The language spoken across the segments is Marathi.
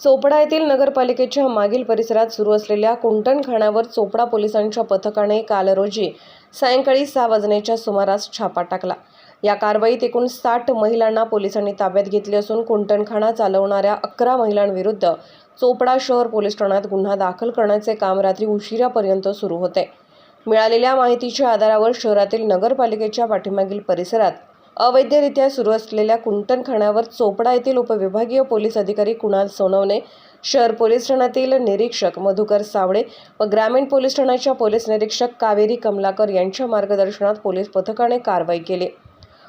चोपडा येथील नगरपालिकेच्या मागील परिसरात सुरू असलेल्या कुंटणखाण्यावर चोपडा पोलिसांच्या पथकाने काल रोजी सायंकाळी सहा वाजण्याच्या सुमारास छापा टाकला. या कारवाईत एकूण साठ महिलांना पोलिसांनी ताब्यात घेतले असून कुंटणखाणा चालवणाऱ्या अकरा महिलांविरुद्ध चोपडा शहर पोलीस ठाण्यात गुन्हा दाखल करण्याचे काम रात्री उशिरापर्यंत सुरू होते. मिळालेल्या माहितीच्या आधारावर शहरातील नगरपालिकेच्या पाठीमागील परिसरात अवैधरित्या सुरू असलेल्या कुंटणखाण्यावर चोपडा येथील उपविभागीय पोलीस अधिकारी कुणाल सोनवणे शहर पोलीस ठाण्यातील निरीक्षक मधुकर सावळे व ग्रामीण पोलीस ठाण्याच्या पोलीस निरीक्षक कावेरी कमलाकर यांच्या मार्गदर्शनात पोलीस पथकाने कारवाई केली.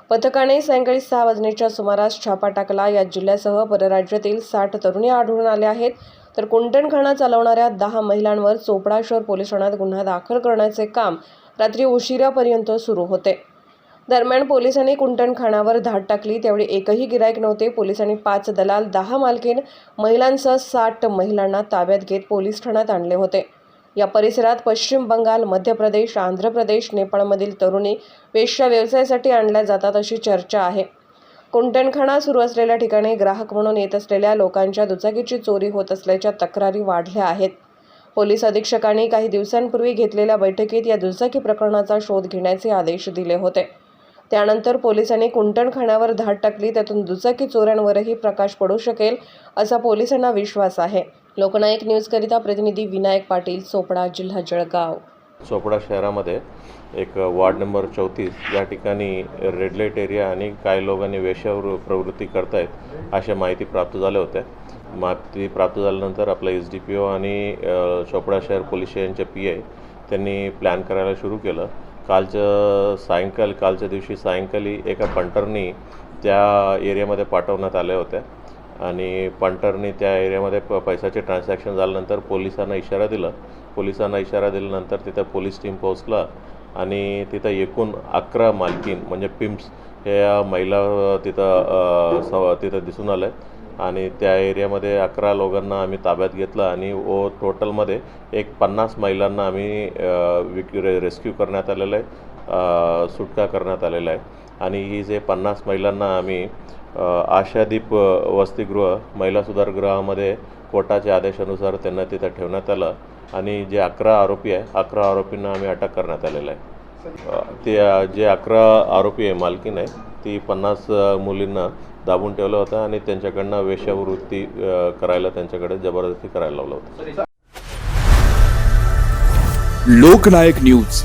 पथकाने सायंकाळी सहा वाजण्याच्या सुमारास छापा टाकला. या जिल्ह्यासह परराज्यातील साठ तरुणी आढळून आल्या आहेत. तर कुंटणखाणा चालवणाऱ्या दहा महिलांवर चोपडा शहर पोलीस ठाण्यात गुन्हा दाखल करण्याचे काम रात्री उशिरापर्यंत सुरू होते. दरम्यान पोलिसांनी कुंटणखाणावर धाड टाकली. त्यावेळी एकही गिरायक नव्हते. पोलिसांनी पाच दलाल दहा मालकीन महिलांसह साठ महिलांना ताब्यात घेत पोलीस ठाण्यात आणले होते. या परिसरात पश्चिम बंगाल मध्य प्रदेश आंध्र प्रदेश नेपाळमधील तरुणी वेश्या व्यवसायासाठी आणल्या जातात अशी चर्चा आहे. कुंटणखाणा सुरू असलेल्या ठिकाणी ग्राहक म्हणून येत असलेल्या लोकांच्या दुचाकीची चोरी होत असल्याच्या तक्रारी वाढल्या आहेत. पोलीस अधीक्षकांनी काही दिवसांपूर्वी घेतलेल्या बैठकीत या दुचाकी प्रकरणाचा शोध घेण्याचे आदेश दिले होते. त्यानंतर पोलिसांनी कुंटणखाण्यावर धाड टाकली त्यातून दुचाकी चोऱ्यांवरही प्रकाश पडू शकेल असा पोलिसांना विश्वास आहे. लोकनायक न्यूजकरिता प्रतिनिधी विनायक पाटील चोपडा जिल्हा जळगाव. चोपडा शहरामध्ये एक वार्ड नंबर चौतीस या ठिकाणी रेड लाइट एरिया आणि काही लोकांनी वेशावर प्रवृत्ती करतायत अशा माहिती प्राप्त झाल्या होत्या. माहिती प्राप्त झाल्यानंतर आपला एस डी पी ओ आणि चोपडा शहर पोलीस स्टेशनचे पी आय त्यांनी प्लॅन करायला सुरू केलं. कालचं सायंकाळ कालच्या दिवशी सायंकाळी एका पंटरनी त्या एरियामध्ये पाठवण्यात आल्या होत्या. आणि पंटरनी त्या एरियामध्ये प पैशाचे ट्रान्झॅक्शन झाल्यानंतर पोलिसांना इशारा दिला. पोलिसांना इशारा दिल्यानंतर तिथं पोलीस टीम पोहोचला आणि तिथं एकूण अकरा मालकीन म्हणजे पिम्प्स ह्या महिला तिथं स तिथं दिसून आल्या. आणि त्या एरियामध्ये अकरा लोकांना आम्ही ताब्यात घेतलं आणि ओ टोटलमध्ये एक पन्नास महिलांना आम्ही विक रे रेस्क्यू करण्यात आलेलं आहे सुटका करण्यात आलेला आहे. आणि ही जे पन्नास महिलांना आम्ही आशादीप वसतिगृह महिला सुधारगृहामध्ये कोर्टाच्या आदेशानुसार त्यांना तिथं ठेवण्यात आलं. आणि जे अकरा आरोपी आहे अकरा आरोपींना आम्ही अटक करण्यात आलेलं आहे. ते जे अकरा आरोपी आहे मालकीन आहे ती पन्नास मुलींना दाबून ठेवलं होतं आणि त्यांच्याकडनं वेश्यावृत्ती करायला त्यांच्याकडे जबरदस्ती करायला लावलं होतं. लोकनायक न्यूज.